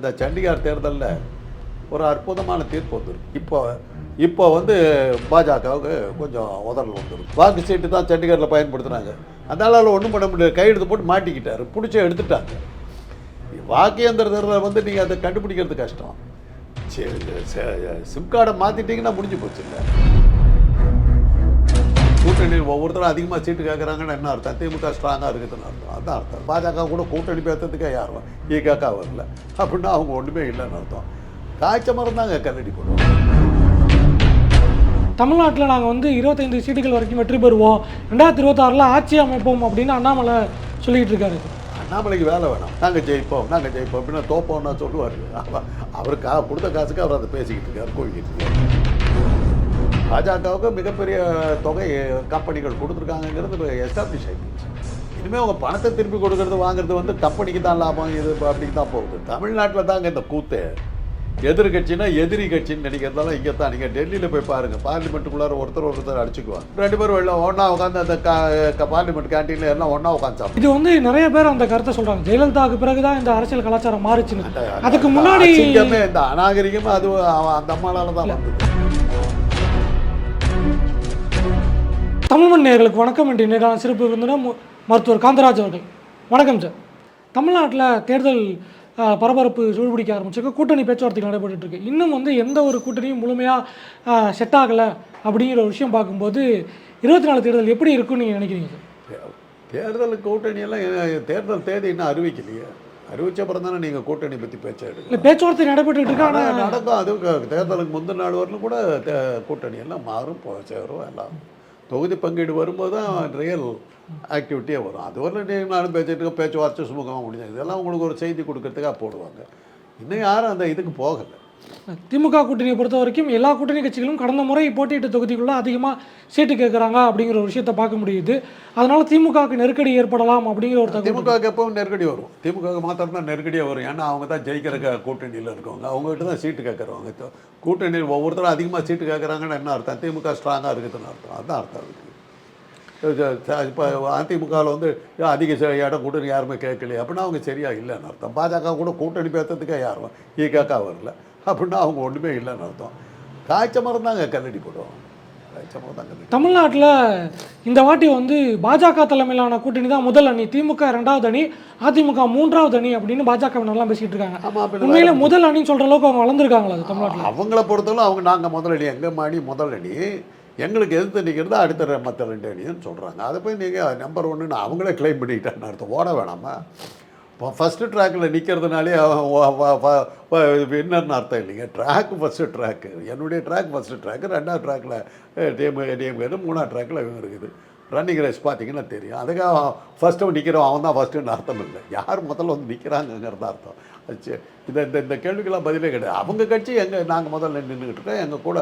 இந்த சண்டிகார் தேர்தலில் ஒரு அற்புதமான தீர்ப்பு வந்துருக்கு. இப்போ இப்போ வந்து பாஜகவுக்கு கொஞ்சம் உதறல் வந்துடும் வாக்கு சீட்டு தான் சண்டிகரில் பயன்படுத்துனாங்க அதனால் ஒன்றும் பண்ண முடியாது கையெழுத்து போட்டு மாட்டிக்கிட்டார். பிடிச்ச எடுத்துட்டாங்க. வாக்கு இயந்திர தேர்தலை வந்து நீங்கள் அதை கண்டுபிடிக்கிறது கஷ்டம். சரி சரி, சிம் கார்டை மாற்றிட்டீங்கன்னா முடிஞ்சு போச்சு இல்லை? கூட்டணியில் ஒவ்வொருத்தரும் அதிகமாக சீட்டு கேட்குறாங்கன்னு என்ன அர்த்தம்? திமுக ஸ்ட்ராங்காக இருக்குதுன்னு அர்த்தம். அதான் அர்த்தம். பாஜக கூட கூட்டணி பேசுறதுக்கே யாரும் ஈகாக்கா வரல. அப்படின்னா அவங்க ஒன்றுமே இல்லைன்னு அர்த்தம். காய்ச்ச மரம் தாங்க கல்லடி போடுவோம் தமிழ்நாட்டில் நாங்கள் வந்து இருபத்தைந்து சீட்டுகள் வரைக்கும் வெற்றி பெறுவோம். ரெண்டாயிரத்தி இருபத்தாறில் ஆட்சி அமைப்போம் அப்படின்னு அண்ணாமலை சொல்லிட்டு இருக்காரு. அண்ணாமலைக்கு வேலை வேணாம். நாங்கள் ஜெயிப்போம் நாங்கள் ஜெயிப்போம் அப்படின்னா தோப்போம்னா சொல்லுவார். அவர் கா கொடுத்த காசுக்கு அவர் அதை பேசிக்கிட்டு இருக்காரு கோழிக்கிட்டு இருக்காரு. பாஜகவுக்கு மிகப்பெரிய தொகை கம்பெனிகள் கொடுத்துருக்காங்கங்கிறது எஸ்டாப்ளிஷ் ஆகிடுச்சு இனிமேல் அவங்க பணத்தை திருப்பி கொடுக்கறது வாங்குறது வந்து கம்பெனிக்கு தான் லாபம் இது அப்படின்னு தான் போகுது. தமிழ்நாட்டில் தாங்க இந்த கூத்து. எதிர்கட்சினா எதிரி கட்சின்னு நினைக்கிறதால இங்கே தான் நீங்கள் டெல்லியில் போய் பாருங்கள் பார்லிமெண்ட்டுக்குள்ளார ஒருத்தர் ஒருத்தர் அடிச்சுக்குவாங்க. ரெண்டு பேரும் வெளில ஒன்றா உட்காந்து அந்த கா பார்லிமெண்ட் கேன்டீனில் எல்லாம் ஒன்றா உட்காந்து சாப்பிடுவாங்க. இது வந்து நிறைய பேர் அந்த கருத்தை சொல்றாங்க. ஜெயலலிதாவுக்கு பிறகு தான் இந்த அரசியல் கலாச்சாரம் மாறுச்சுன்னு. அதுக்கு முன்னாடி இந்த அநாகரிகமே அது அந்த அம்மாளால தான் வந்தது. தமிழ்மண் நேயர்களுக்கு வணக்கம். என்று நேரான சிறப்பு விருந்தினர் மருத்துவர் காந்தராஜ் அவர்கள். வணக்கம் சார். தமிழ்நாட்டில் தேர்தல் பரபரப்பு சூடுபிடிக்க ஆரம்பிச்சிருக்கு. கூட்டணி பேச்சுவார்த்தைகள் இருக்கு. இன்னும் வந்து எந்த ஒரு கூட்டணியும் முழுமையாக செட் ஆகலை அப்படிங்கிற ஒரு விஷயம் பார்க்கும்போது இருபத்தி நாலு தேர்தல் எப்படி இருக்குன்னு நீங்கள் நினைக்கிறீங்க சார்? தேர்தல் கூட்டணி எல்லாம் எ- தேர்தல் தேதி இன்னும் அறிவிக்கலையே. அறிவிச்ச அப்புறம் தானே நீங்கள் கூட்டணி பற்றி பேச்ச இல்லை எடுக்கணும் பேச்சுவார்த்தை நடைபெற்றுட்டு இருக்கு ஆனால் ஆனா நடக்கும். அது தேர்தலுக்கு முந்தின நாள் வரலும் கூட கூட்டணி எல்லாம் மாறும் போ சேரும் எல்லாம். தொகுதி பங்கீடு வரும்போது தான் ரியல் ஆக்டிவிட்டியே வரும். அது வரலும் நீங்கள் நானும் பேசிட்டு பேச்சுவார்த்தை சுமூகமாக முடிஞ்சது இதெல்லாம் உங்களுக்கு ஒரு செய்தி கொடுக்கறதுக்காக போடுவாங்க. இன்னும் யாரும் அந்த இதுக்கு போகலை. திமுக கூட்டணியை பொறுத்த வரைக்கும் எல்லா கூட்டணி கட்சிகளும் கடந்த முறை போட்டியிட்ட தொகுதிக்குள்ளே அதிகமாக சீட்டு கேட்குறாங்க அப்படிங்கிற ஒரு விஷயத்தை பார்க்க முடியுது. அதனால திமுகவுக்கு நெருக்கடி ஏற்படலாம் அப்படிங்கிற ஒரு திமுகவுக்கு எப்பவும் நெருக்கடி வரும். திமுக மாத்திரம் தான் நெருக்கடியாக வரும். ஏன்னா அவங்க தான் ஜெயிக்கிற கூட்டணியில் இருக்கவங்க. அவங்ககிட்ட தான் சீட்டு கேட்குறவங்க இப்போ கூட்டணியில் ஒவ்வொருத்தரும் அதிகமாக சீட்டு கேட்குறாங்கன்னு என்ன அர்த்தம்? திமுக ஸ்ட்ராங்காக இருக்குதுன்னு அர்த்தம். அதுதான் அர்த்தம் இருக்குது இப்போ அதிமுகவில் வந்து அதிக இடம் கூட்டணி யாருமே கேட்கலையே. அப்படின்னா அவங்க சரியா இல்லைன்னு அர்த்தம். பாஜக கூட கூட்டணி பேசுறதுக்கே யாரும் ஈகாக்கா வரல. அப்படின்னா அவங்க ஒன்றுமே இல்லைன்னு அர்த்தம். காய்ச்ச மரம் தாங்க கல்லடி போடுவோம் தமிழ்நாட்டில் இந்த வாட்டி வந்து பாஜக தலைமையிலான கூட்டணி தான் முதல் அணி. திமுக ரெண்டாவது அணி அதிமுக மூன்றாவது அணி அப்படின்னு பாஜக நல்லா பேசிட்டு இருக்காங்க. உண்மையில முதல் அணின்னு சொல்ற அளவுக்கு அவங்க வளர்ந்துருக்காங்களா அது தமிழ்நாட்டில்? அவங்கள பொறுத்தவரை அவங்க நாங்கள் முதலடி எங்கள் மாடி முதலடி எங்களுக்கு எதிர்த்து நிற்கிறது அடுத்த மற்ற ரெண்டு அணின்னு சொல்கிறாங்க அதை போய் நீங்கள் நம்பர் ஒன்றுன்னு அவங்களே கிளைம் பண்ணிக்கிட்டான்னு அர்த்தம். ஓட வேணாமா? ஃபஸ்ட்டு ட்ராக்கில் நிற்கிறதுனாலே வின்னர்னு அர்த்தம் இல்லைங்க. ட்ராக் ஃபஸ்ட்டு ட்ராக்கு என்னுடைய ட்ராக் ஃபஸ்ட்டு ட்ராக்கு ரெண்டாவது ட்ராக்கில் டிஎம் டிஎம்கே மூணாவது ட்ராக்கில் இவங்க இருக்குது. ரன்னிங் ரேஸ் பார்த்தீங்கன்னா தெரியும். அதுக்காக ஃபஸ்ட்டு நிற்கிறோம் அவன் தான் ஃபஸ்ட்டுன்னு அர்த்தம் இல்லை. யார் முதல்ல வந்து நிற்கிறாங்கங்கிறது அர்த்தம். சரி. இந்த இந்த இந்த கேள்விக்கெல்லாம் பதிலே கிடையாது. அவங்க கட்சி எங்கள் நாங்கள் முதல்ல நின்றுக்கிட்டு இருக்கோம். எங்கள் கூட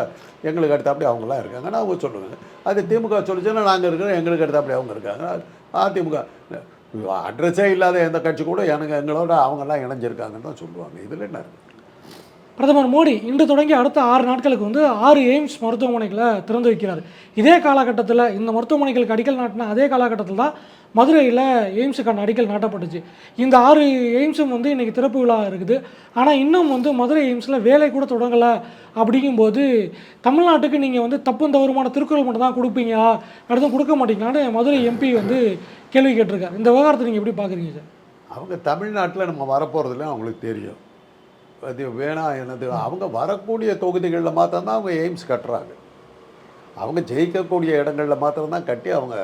எங்களுக்கு அடுத்தாப்படி அவங்களாம் இருக்காங்கன்னா அவங்க சொல்லுவாங்க அது திமுக சொல்லிச்சுன்னா நாங்கள் இருக்கிறோம் எங்களுக்கு அடுத்தாப்படி அவங்க இருக்காங்க. அதிமுக அட்ரஸே இல்லாத எந்த கட்சி கூட எனக்கு எங்களோட அவங்கெல்லாம் இணைஞ்சிருக்காங்கன்னு தான் சொல்லுவாங்க. இதில் என்ன இருக்குது பிரதமர் மோடி இன்று தொடங்கி அடுத்த ஆறு நாட்களுக்கு வந்து ஆறு எய்ம்ஸ் மருத்துவமனைகளை திறந்து வைக்கிறார். இதே காலகட்டத்தில் இந்த மருத்துவமனைகளுக்கு அடிக்கல் நாட்டின அதே காலகட்டத்தில் தான் மதுரையில் எய்ம்ஸுக்கான அடிக்கல் நாட்டப்பட்டுச்சு. இந்த ஆறு எய்ம்ஸும் வந்து இன்றைக்கி திறப்பு விழா இருக்குது. ஆனால் இன்னும் வந்து மதுரை எய்ம்ஸில் வேலை கூட தொடங்கலை அப்படிங்கும்போது தமிழ்நாட்டுக்கு நீங்கள் வந்து தப்பும் தவறுமான திருக்குறள் மட்டும் தான் கொடுப்பீங்க அடுத்தும் கொடுக்க மாட்டீங்களான்னு மதுரை எம்பி வந்து கேள்வி கேட்டிருக்காரு. இந்த விவகாரத்தை நீங்கள் எப்படி பார்க்குறீங்க சார்? அவங்க தமிழ்நாட்டில் நம்ம வரப்போகிறதுல அவங்களுக்கு தெரியும். அது வேணாம் எனது அவங்க வரக்கூடிய தொகுதிகளில் மாத்திரம்தான் அவங்க எய்ம்ஸ் கட்டுறாங்க. அவங்க ஜெயிக்கக்கூடிய இடங்களில் மாத்திரம்தான் கட்டி அவங்க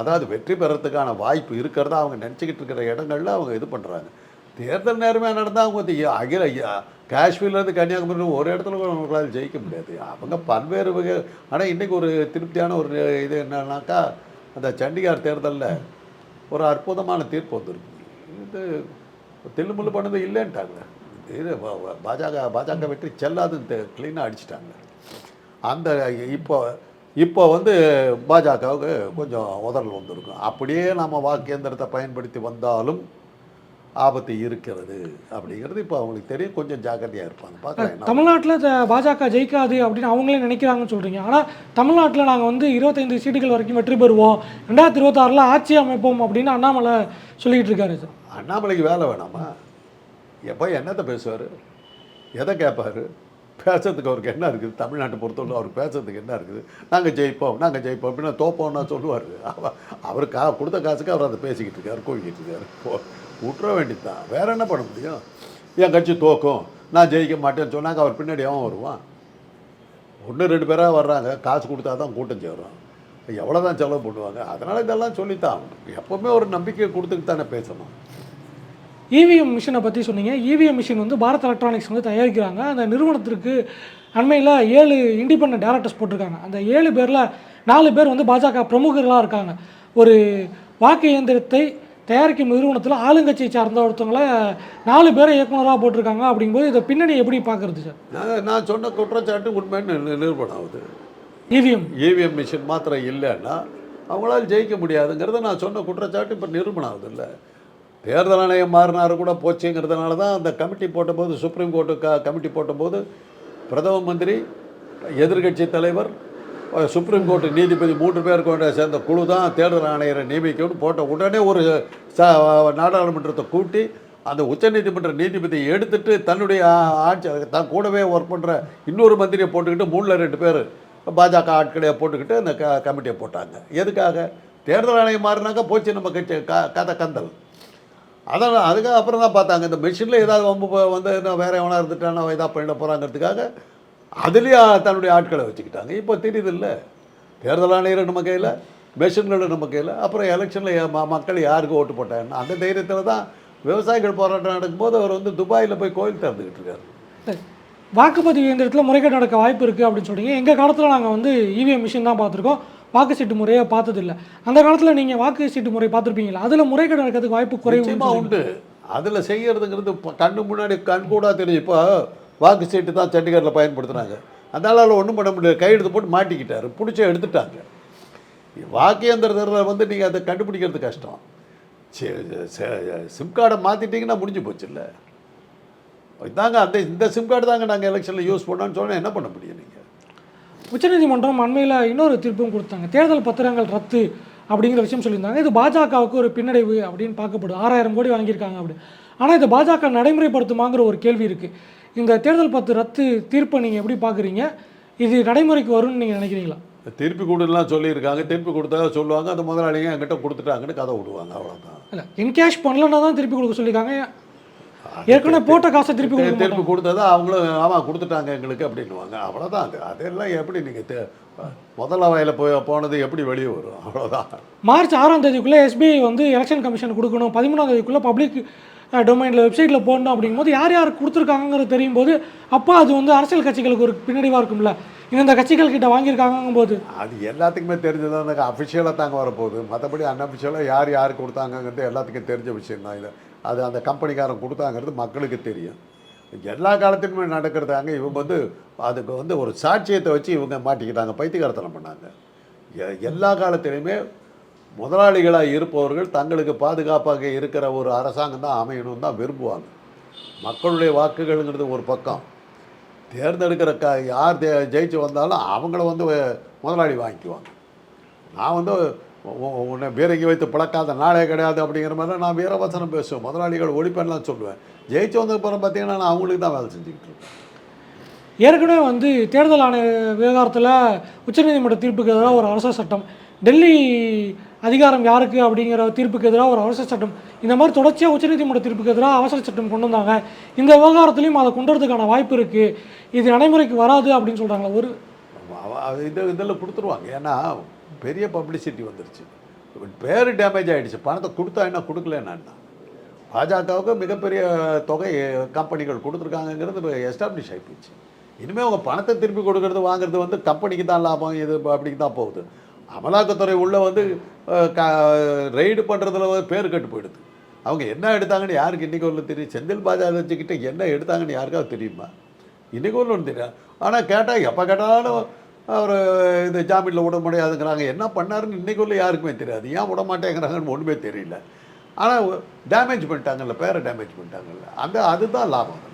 அதாவது வெற்றி பெறத்துக்கான வாய்ப்பு இருக்கிறதா அவங்க நினச்சிக்கிட்டு இருக்கிற இடங்களில் அவங்க இது பண்ணுறாங்க தேர்தல் நேரமே நடந்தால் அவங்க வந்து அகில காஷ்மீர்லேருந்து கன்னியாகுமரி ஒரு இடத்துல கூட அவங்களால் ஜெயிக்க முடியாது. அவங்க பல்வேறு வகை ஆனால் இன்றைக்கி ஒரு திருப்தியான ஒரு இது என்னன்னாக்கா அந்த சண்டிகார் தேர்தலில் ஒரு அற்புதமான தீர்ப்பு வந்திருக்கு. இது தில்லுமுள்ளு பண்ணது இல்லைன்ட்டாங்க. இது பாஜக பாஜக வெற்றி செல்லாதுன்னு க்ளீனாக அடிச்சிட்டாங்க. அந்த இப்போ இப்போ வந்து பாஜகவுக்கு கொஞ்சம் உதறல் வந்திருக்கும். அப்படியே நம்ம வாக்கேந்திரத்தை பயன்படுத்தி வந்தாலும் ஆபத்து இருக்கிறது அப்படிங்கிறது இப்போ அவங்களுக்கு தெரியும். கொஞ்சம் ஜாக்கிரதையாக இருப்பாங்க. பார்க்கலாம் தமிழ்நாட்டில் பாஜக ஜெயிக்காது அப்படின்னு அவங்களே நினைக்கிறாங்கன்னு சொல்கிறீங்க ஆனால் தமிழ்நாட்டில் நாங்கள் வந்து இருபத்தைந்து சீட்டுகள் வரைக்கும் வெற்றி பெறுவோம். ரெண்டாயிரத்தி இருபத்தாறில் ஆட்சி அமைப்போம் அப்படின்னு அண்ணாமலை சொல்லிட்டு இருக்காரு சார். அண்ணாமலைக்கு வேலை வேணாமா? எப்போ என்னத்தை பேசுவார்? எதை கேட்பாரு? பேசுறதுக்கு அவருக்கு என்ன இருக்குது? தமிழ்நாட்டை பொறுத்தவரை அவருக்கு பேசுறதுக்கு என்ன இருக்குது? நாங்கள் ஜெயிப்போம் நாங்கள் ஜெயிப்போம் அப்படின்னா தோப்போம்னா சொல்லுவார். அவர் அவர் கா கொடுத்த காசுக்கு அவர் அதை பேசிக்கிட்டு இருக்காரு கோவிக்கிட்டு இருக்காரு. போ விட்டுற வேண்டியது தான் வேற என்ன பண்ண முடியும்? என் கட்சி தோக்கும். நான் ஜெயிக்க மாட்டேன்னு சொன்னாங்க அவர் பின்னாடி அவன் வருவான்? ஒன்று ரெண்டு பேராக வர்றாங்க. காசு கொடுத்தா தான் கூட்டம் சேரும். எவ்வளோ தான் செலவு பண்ணுவாங்க? அதனால் இதெல்லாம் சொல்லித்தான் எப்போவுமே ஒரு நம்பிக்கையை கொடுத்துட்டு தானே பேசணும். இவிஎம் மிஷினை பற்றி சொன்னீங்க. இவிஎம் மிஷின் வந்து பாரத் எலக்ட்ரானிக்ஸ் வந்து தயாரிக்கிறாங்க. அந்த நிறுவனத்திற்கு அண்மையில் ஏழு இண்டிபெண்டன்ட் டேரக்டர்ஸ் போட்டிருக்காங்க. அந்த ஏழு பேரில் நாலு பேர் வந்து பாஜக பிரமுகர்களாக இருக்காங்க. ஒரு வாக்கு இயந்திரத்தை தயாரிக்கும் நிறுவனத்தில் ஆளுங்கட்சியை சார்ந்த ஒருத்தவங்கள நாலு பேரை இயக்குனராக போட்டிருக்காங்க அப்படிங்கும்போது இதை பின்னணி எப்படி பார்க்குறது சார்? நான் நான் சொன்ன குற்றச்சாட்டு உண்மைன்னு நி- நிரூபணம் ஆகுது. இவிஎம் இவிஎம் மிஷின் மாத்திரம் இல்லைன்னா அவங்களால ஜெயிக்க முடியாதுங்கிறத நான் சொன்ன குற்றச்சாட்டு இப்போ நிரூபணம் ஆகுது இல்லை தேர்தல் ஆணையம் மாறினாரு கூட போச்சுங்கிறதுனால தான் அந்த கமிட்டி போட்டபோது சுப்ரீம் கோர்ட்டு க கமிட்டி போட்டபோது பிரதம மந்திரி எதிர்க்கட்சி தலைவர் சுப்ரீம் கோர்ட்டு நீதிபதி மூன்று பேர் கொண்ட சேர்ந்த குழு தான் தேர்தல் ஆணையரை நியமிக்கணும்னு போட்ட உடனே ஒரு ச நாடாளுமன்றத்தை கூட்டி அந்த உச்சநீதிமன்ற நீதிபதியை எடுத்துட்டு தன்னுடைய ஆட்சி தான் கூடவே ஒர்க் பண்ணுற இன்னொரு மந்திரியை போட்டுக்கிட்டு மூணில் ரெண்டு பேர் பாஜக ஆட்களையை போட்டுக்கிட்டு அந்த க கமிட்டியை போட்டாங்க. எதுக்காக? தேர்தல் ஆணையம் மாறினாக்கா போச்சு நம்ம கட்சி க கதை கந்தல். அதான் அதுக்காக அப்புறம் தான் பார்த்தாங்க. இந்த மெஷினில் ஏதாவது வம்பு வந்து நான் வேறு எவனா இருந்துட்டானா இதாக பண்ணிட போகிறாங்கிறதுக்காக அதுலேயே தன்னுடைய ஆட்களை வச்சுக்கிட்டாங்க. இப்போ தெரியுது இல்லை. தேர்தல் ஆணையர் நம்ம கையில் மெஷின்கள் நம்ம கையில் அப்புறம் எலெக்ஷனில் மக்கள் யாருக்கு ஓட்டு போட்டாங்கன்னு அந்த தைரியத்தில் தான் விவசாயிகள் போராட்டம் நடக்கும்போது அவர் வந்து துபாயில் போய் கோயில் திறந்துக்கிட்டு இருக்காரு. வாக்குப்பதிவு இயந்திரத்தில் முறைகேடு நடக்க வாய்ப்பு இருக்குது அப்படின்னு சொல்றீங்க. எங்கள் காலத்தில் நாங்கள் வந்து இவிஎம் மிஷின் தான் பார்த்துருக்கோம். வாக்கு சீட்டு முறையை பார்த்ததில்ல. அந்த காலத்தில் நீங்கள் வாக்கு சீட்டு முறை பார்த்துருப்பீங்களா? அதில் முறைகேடு நடக்கிறதுக்கு வாய்ப்பு குறைவு உண்டு. அதில் செய்யறதுங்கிறது இப்போ கண்ணு முன்னாடி கண் கூட தெரியும் இப்போ வாக்கு சீட்டு தான் சண்டிகரில் பயன்படுத்துனாங்க அதனால ஒன்றும் பண்ண முடியாது கையெழுத்து போட்டு மாட்டிக்கிட்டாரு. பிடிச்சி எடுத்துட்டாங்க. வாக்கு இயந்திரத்தில் வந்து நீங்கள் அதை கண்டுபிடிக்கிறது கஷ்டம். சிம் கார்டை மாற்றிட்டீங்கன்னா முடிஞ்சு போச்சுல்ல இதாங்க அந்த இந்த சிம் கார்டு தாங்க நாங்கள் எலெக்ஷனில் யூஸ் பண்ணோன்னு சொன்னால் என்ன பண்ண முடியும் நீங்கள் உச்சநீதிமன்றம் அண்மையில் இன்னொரு தீர்ப்பும் கொடுத்தாங்க. தேர்தல் பத்திரங்கள் ரத்து அப்படிங்கிற விஷயம் சொல்லியிருந்தாங்க. இது பாஜகவுக்கு ஒரு பின்னடைவு அப்படின்னு பார்க்கப்படுது. ஆறாயிரம் கோடி வாங்கியிருக்காங்க அப்படி. ஆனால் இது பாஜக நடைமுறைப்படுத்துமாங்கிற ஒரு கேள்வி இருக்குது இந்த தேர்தல் பத்து ரத்து தீர்ப்பை நீங்கள் எப்படி பார்க்குறீங்க? இது நடைமுறைக்கு வரும்னு நீங்கள் நினைக்கிறீங்களா? திருப்பி கொடுலாம் சொல்லியிருக்காங்க. திருப்பி கொடுத்தா சொல்லுவாங்க. அந்த முதலாளிங்க என்கிட்ட கொடுத்துட்டாங்கன்னு கதை விடுவாங்க. அவ்வளோதான் இல்லை என்கேஷ் பண்ணலன்னா தான் திருப்பி கொடுக்க சொல்லியிருக்காங்க. ஏற்கனவே போட்ட காசை திருப்பி திருப்பி கொடுத்ததா அவங்களும் ஆமாம் கொடுத்துட்டாங்க எங்களுக்கு அப்படின்னுவாங்க. அவ்வளோதான் அது. அதெல்லாம் எப்படி நீங்கள் முதல்ல வயலில் போய் போனது எப்படி வெளியே வரும்? அவ்வளோதான் மார்ச் ஆறாம் தேதிக்குள்ளே எஸ்பிஐ வந்து எலெக்ஷன் கமிஷன் கொடுக்கணும். பதிமூணாம் தேதிக்குள்ளே பப்ளிக் டொமைனில் வெப்சைட்டில் போடணும் அப்படிங்கும்போது யார் யார் கொடுத்துருக்காங்கிறது தெரியும் போது அப்போ அது வந்து அரசியல் கட்சிகளுக்கு ஒரு பின்னடைவாக இருக்கும்ல. இந்த கட்சிகள் கிட்ட வாங்கியிருக்காங்கும் போது அது எல்லாத்துக்குமே தெரிஞ்சது அந்த அஃபிஷியலாக தாங்க வரப்போகுது. மற்றபடி அன்அஃபிஷியலாக யார் யார் கொடுத்தாங்கங்கிறது எல்லாத்துக்கும் தெரிஞ்ச விஷயம் தான் இது. அது அந்த கம்பெனிக்காரன் கொடுத்தாங்கிறது மக்களுக்கு தெரியும். எல்லா காலத்திலுமே நடக்கிறதாங்க இவங்க வந்து அதுக்கு வந்து ஒரு சாட்சியத்தை வச்சு இவங்க மாட்டிக்கிட்டாங்க பைத்தியகாரத்தனம் பண்ணாங்க. எ- எல்லா காலத்திலையுமே முதலாளிகளாக இருப்பவர்கள் தங்களுக்கு பாதுகாப்பாக இருக்கிற ஒரு அரசாங்கம் தான் அமையணும்னு தான் விரும்புவாங்க. மக்களுடைய வாக்குகள்ங்கிறது ஒரு பக்கம். தேர்ந்தெடுக்கிற க யார் தே ஜெயிச்சு வந்தாலும் அவங்கள வந்து முதலாளி வாங்கிக்குவாங்க. நான் வந்து உன்னை பீரங்கி வைத்து பிளக்காத நாளே கிடையாது அப்படிங்கிற மாதிரி நான் வீரவசனம் பேசுவேன். முதலாளிகள் ஒழிப்பேன்லாம் சொல்லுவேன். ஜெயிச்சு வந்ததுக்கப்புறம் பார்த்தீங்கன்னா நான் அவங்களுக்கு தான் வேலை செஞ்சுக்கிட்டு இருக்கேன். ஏற்கனவே வந்து தேர்தல் ஆணைய விவகாரத்தில் உச்சநீதிமன்ற தீர்ப்புக்கு எதிராக ஒரு அவசர சட்டம் டெல்லி அதிகாரம் யாருக்கு அப்படிங்கிற தீர்ப்புக்கு எதிராக ஒரு அவசர சட்டம் இந்த மாதிரி தொடர்ச்சியாக உச்சநீதிமன்ற தீர்ப்புக்கு எதிராக அவசர சட்டம் கொண்டு வந்தாங்க. இந்த விவகாரத்துலையும் அதை கொண்டு வரதுக்கான வாய்ப்பு இருக்குது இது நடைமுறைக்கு வராது அப்படின்னு சொல்கிறாங்க ஒரு இது இதில் கொடுத்துருவாங்க. ஏன்னா பெரிய பப்ளிசிட்டி வந்துருச்சு. பேர் டேமேஜ் ஆகிடுச்சு பணத்தை கொடுத்தா என்ன? கொடுக்கலன்னா பாஜகவுக்கு மிகப்பெரிய தொகை கம்பெனிகள் கொடுத்துருக்காங்கங்கிறது எஸ்டாப்ளிஷ் ஆகிப்போச்சு இனிமேல் அவங்க பணத்தை திருப்பி கொடுக்கறது வாங்குறது வந்து கம்பெனிக்கு தான் லாபம் இது அப்படிக்கு தான் போகுது. அமலாக்கத்துறை உள்ளே வந்து க ரெய்டு பண்ணுறதுல பேர் கெட்டு போயிடுது. அவங்க என்ன எடுத்தாங்கன்னு யாருக்கு இன்றைக்கி ஒன்று தெரியும்? செந்தில் பாஜகச்சுக்கிட்ட என்ன எடுத்தாங்கன்னு யாருக்காவது தெரியுமா? இன்றைக்கி ஒன்று தெரியும். ஆனால் கேட்டால் எப்போ கேட்டாலும் அவர் இந்த ஜாமீனில் விட முடியாதுங்கிறாங்க என்ன பண்ணாருன்னு இன்றைக்குள்ளே யாருக்குமே தெரியாது. ஏன் விட மாட்டேங்கிறாங்கன்னு ஒன்றுமே தெரியல. ஆனால் டேமேஜ் பண்ணிட்டாங்கல்ல பேரை டேமேஜ் பண்ணிட்டாங்கல்ல. அந்த அதுதான் லாபம்.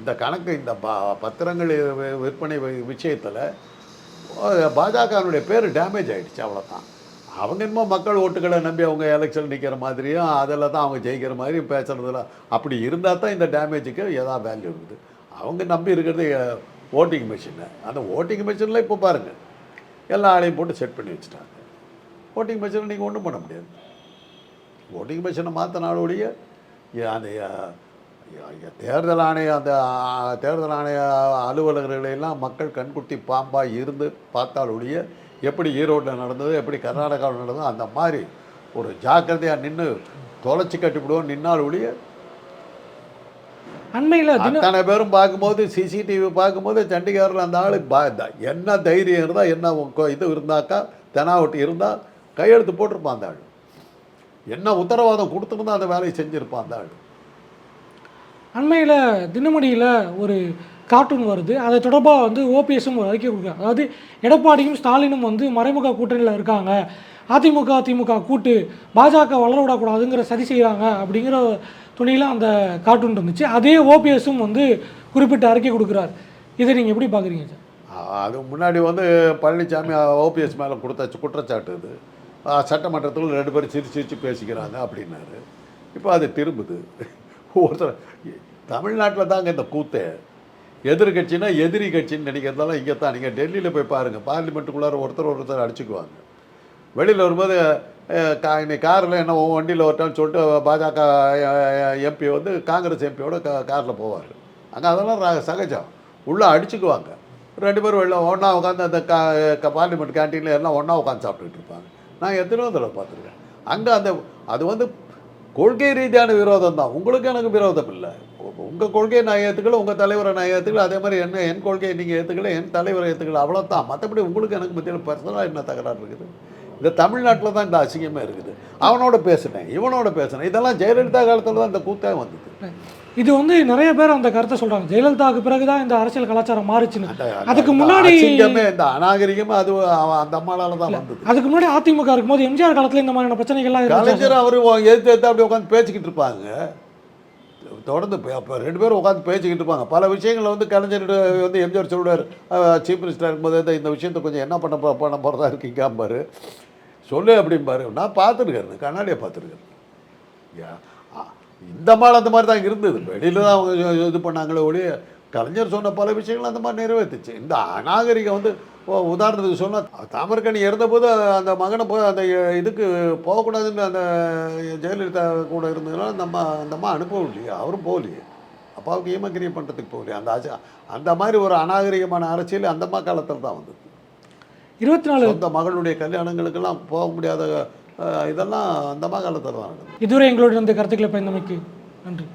இந்த கணக்கு இந்த ப பத்திரங்கள் விற்பனை விஷயத்தில் பாஜகவினுடைய பேர் டேமேஜ் ஆகிடுச்சு அவ்வளோதான் அவங்க என்னமோ மக்கள் ஓட்டுகளை நம்பி அவங்க எலெக்ஷன் நிற்கிற மாதிரியும் அதில் தான் அவங்க ஜெயிக்கிற மாதிரியும் பேசுகிறதுல அப்படி இருந்தால் தான் இந்த டேமேஜுக்கு எதா வேல்யூ இருக்குது. அவங்க நம்பி இருக்கிறது ஓட்டிங் மிஷினை அந்த ஓட்டிங் மிஷினில் இப்போ பாருங்கள் எல்லா ஆளையும் போட்டு செட் பண்ணி வச்சுட்டாங்க. ஓட்டிங் மிஷினை நீங்கள் ஒன்றும் பண்ண முடியாது. ஓட்டிங் மிஷினை மாற்றினாலோடைய அந்த தேர்தல் ஆணைய அந்த தேர்தல் ஆணைய அலுவலகர்களையெல்லாம் மக்கள் கண்குட்டி பாம்பாக இருந்து பார்த்தாலொழிய எப்படி ஈரோட்டில் நடந்தது எப்படி கர்நாடகாவில் நடந்தது அந்த மாதிரி ஒரு ஜாக்கிரதையாக நின்று தொலைச்சி கட்டிவிடுவோம். நின்னால் ஒழிய அண்மையில் தின அத்தனை பேரும் பார்க்கும்போது சிசிடிவி பார்க்கும்போது சண்டிகரில் அந்த ஆளு என்ன தைரியம் இருந்தால் என்ன இது இருந்தாக்கா தெனாவட்டி இருந்தால் கையெழுத்து போட்டிருப்பான் அந்த ஆள். என்ன உத்தரவாதம் கொடுத்துருந்தா அந்த வேலையை செஞ்சுருப்பான் அந்த ஆள். அண்மையில் தினமணியில் ஒரு கார்ட்டூன் வருது. அது தொடர்பாக வந்து ஓபிஎஸும் ஒரு அறிக்கை கொடுக்குறாங்க. அதாவது எடப்பாடியும் ஸ்டாலினும் வந்து மறைமுக கூட்டணியில் இருக்காங்க. அதிமுக திமுக கூட்டு பாஜக வளர விடக்கூடாதுங்கிற சதி செய்கிறாங்க அப்படிங்கிற துணியில் அந்த கார்ட்டூன் இருந்துச்சு. அதே ஓபிஎஸும் வந்து குறிப்பிட்ட அறிக்கை கொடுக்குறாரு. இதை நீங்கள் எப்படி பார்க்குறீங்க சார்? அது முன்னாடி வந்து பழனிசாமி ஓபிஎஸ் மேலே கொடுத்த குற்றச்சாட்டு இது. சட்டமன்றத்தில் ரெண்டு பேரும் சிரிச்சு சிரிச்சு பேசிக்கிறாங்க அப்படின்னாரு. இப்போ அது திரும்புது. ஒருத்தர் தமிழ்நாட்டில் தாங்க இந்த கூத்தே. எதிர்கட்சினா எதிரி கட்சின்னு நினைக்கிறதெல்லாம் இங்கே தான் நீங்கள் டெல்லியில் போய் பாருங்கள் பார்லிமெண்ட்டுக்குள்ளார ஒருத்தர் ஒருத்தர் அடிச்சுக்குவாங்க. வெளியில் வரும்போது கா இன்னைக்கு காரில் என்ன உன் வண்டியில் வரட்டான்னு சொல்லிட்டு பாஜக எம்பி வந்து காங்கிரஸ் எம்பியோட கா காரில் போவார். அங்கே அதெல்லாம் சகஜம். உள்ளே அடிச்சுக்குவாங்க. ரெண்டு பேரும் வெளில ஒன்றா உட்காந்து அந்த கா பார்லிமெண்ட் கேன்டீனில் எல்லாம் ஒன்றா உட்காந்து சாப்பிட்டுட்டு இருப்பாங்க. நான் எத்தனையோ தடவை பார்த்துருக்கேன். அங்கே அந்த அது வந்து கொள்கை ரீதியான விரோதம் தான். உங்களுக்கு எனக்கு விரோதம் இல்லை. உங்கள் கொள்கையை நான் ஏற்றுக்கல உங்கள் தலைவரை நான் ஏற்றுக்கல அதே மாதிரி என்ன என் கொள்கையை நீங்கள் ஏற்றுக்கல என் தலைவரை ஏற்றுக்கல அவ்வளோதான் மற்றபடி உங்களுக்கு எனக்கு மத்தியில் பர்சனலாக என்ன தகராறு இருக்குது? இந்த தமிழ்நாட்டில் தான் இந்த அசிங்கமே இருக்குது. அவனோட பேசினேன் இவனோட பேசினேன். இதெல்லாம் ஜெயலலிதா காலத்தில் தான் இந்த கூத்தே வந்தது. இது வந்து நிறைய பேர் அந்த கருத்தை சொல்கிறாங்க ஜெயலலிதாவுக்கு பிறகு தான் இந்த அரசியல் கலாச்சாரம் மாறுச்சுன்னு. அதுக்கு முன்னாடி இந்த அநாகரிகமே அது அந்த அம்மாளால தான் வந்தது. அதுக்கு முன்னாடி அதிமுக இருக்கும்போது எம்ஜிஆர் காலத்தில் இந்த மாதிரியான பிரச்சனைகள்லாம் கலைஞர் அவர் எதிர்த்து எடுத்து அப்படி உட்காந்து பேசிக்கிட்டு இருப்பாங்க. தொடர்ந்து ரெண்டு பேரும் உட்காந்து பேசிக்கிட்டு இருப்பாங்க. பல விஷயங்களை வந்து கலைஞர் வந்து எம்ஜிஆர் சொல்லுவார் சீஃப் மினிஸ்டர் இருக்கும்போது இந்த- விஷயத்தை கொஞ்சம் என்ன பண்ண பண்ண போகிறதா இருக்கீங்க பாரு சொல்லு அப்படிம்பாரு. நான் பார்த்துருக்கேன் கண்ணாடியை பார்த்துருக்கேன். யா, இந்த மாதிரி அந்த மாதிரி தான் இருந்தது. வெளியில் தான் அவங்க இது- பண்ணாங்களே ஒழிய கலைஞர் சொன்ன பல விஷயங்கள் அந்த மாதிரி நிறைவேற்றுச்சு. இந்த அநாகரிகம் வந்து ஓ, உதாரணத்துக்கு சொன்னால் தாமரக்கணி இறந்தபோது அந்த மகனை போய் அந்த இதுக்கு போகக்கூடாதுன்னு அந்த ஜெயலலிதா கூட இருந்ததுனால நம்ம அந்த அம்மா அனுப்பவும் இல்லையே அவரும் போகலையே. அப்பாவுக்கு ஈமக்கிரியம் பண்ணுறதுக்கு போகலையே. அந்த ஆச்சு அந்த மாதிரி ஒரு அநாகரிகமான அரசியல் அந்த அம்மா காலத்தில் தான் வந்தது. இருபத்தி நாலு சொந்த மகளுடைய கல்யாணங்களுக்கெல்லாம் போக முடியாத இதெல்லாம் அந்த காலத்தில் தான் இதுவரை எங்களோட இந்த கருத்துக்களை பயந்தமைக்கு நன்றி.